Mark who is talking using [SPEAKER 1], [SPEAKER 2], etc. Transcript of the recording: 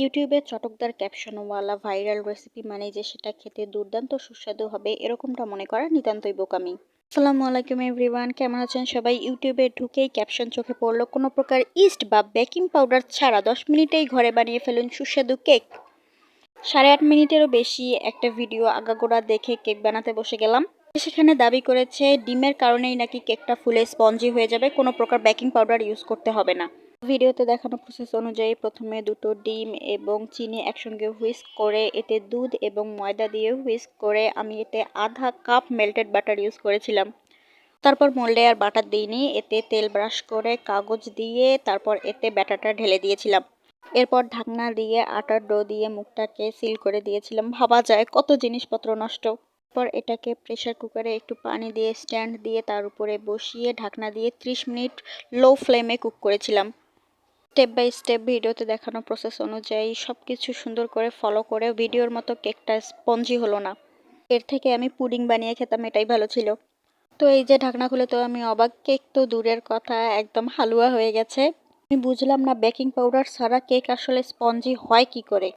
[SPEAKER 1] ইউটিউবে চটকদার ক্যাপশনওয়ালা viral recipe মানে যে সেটা খেতে দুর্দান্ত সুস্বাদু হবে, এরকমটা মনে করা নিতান্তই বোকামি। আসসালামু আলাইকুম এভরিওয়ান কেমন আছেন সবাই? ইউটিউবে ঢুকেই ক্যাপশন চোখে পড়ল, কোনো প্রকার ইস্ট বা বেকিং পাউডার ছাড়া দশ মিনিটেই ঘরে বানিয়ে ফেলুন সুস্বাদু কেক সাড়ে আট মিনিটেরও বেশি একটা ভিডিও আগাগোড়া দেখে কেক বানাতে বসে গেলাম। সেখানে দাবি করেছে, ডিমের কারণেই নাকি কেকটা ফুলে স্পঞ্জি হয়ে যাবে, কোনো প্রকার বেকিং পাউডার ইউজ করতে হবে না। ভিডিওতে দেখানো প্রসেস অনুযায়ী প্রথমে দুটো ডিম এবং চিনি একসঙ্গে হুইস্ক করে এতে দুধ এবং ময়দা দিয়ে হুইস্ক করে আমি এতে আধা কাপ মেল্টেড বাটার ইউজ করেছিলাম। তারপর মোল্ডে আর বাটার দিইনি, এতে তেল ব্রাশ করে কাগজ দিয়ে তারপর এতে ব্যাটারটা ঢেলে দিয়েছিলাম। এরপর ঢাকনা দিয়ে আটার ডো দিয়ে মুখটাকে সিল করে দিয়েছিলাম। ভাবা যায় কত জিনিসপত্র নষ্ট। পর এটাকে প্রেশার কুকারে একটু পানি দিয়ে স্ট্যান্ড দিয়ে তার উপরে বসিয়ে ঢাকনা দিয়ে 30 মিনিট লো ফ্লেমে কুক করেছিলাম। স্টেপ বাই স্টেপ ভিডিওতে দেখানো প্রসেস অনুযায়ী সব কিছু সুন্দর করে ফলো করে ভিডিওর মতো কেকটা স্পঞ্জি হলো না। এর থেকে আমি পুডিং বানিয়ে খেতাম, এটাই ভালো ছিল। তো এই যে ঢাকনা খুলে তো আমি অবাক, কেক তো দূরের কথা, একদম হালুয়া হয়ে গেছে। আমি বুঝলাম না বেকিং পাউডার ছাড়া কেক আসলে স্পঞ্জি হয় কি করে?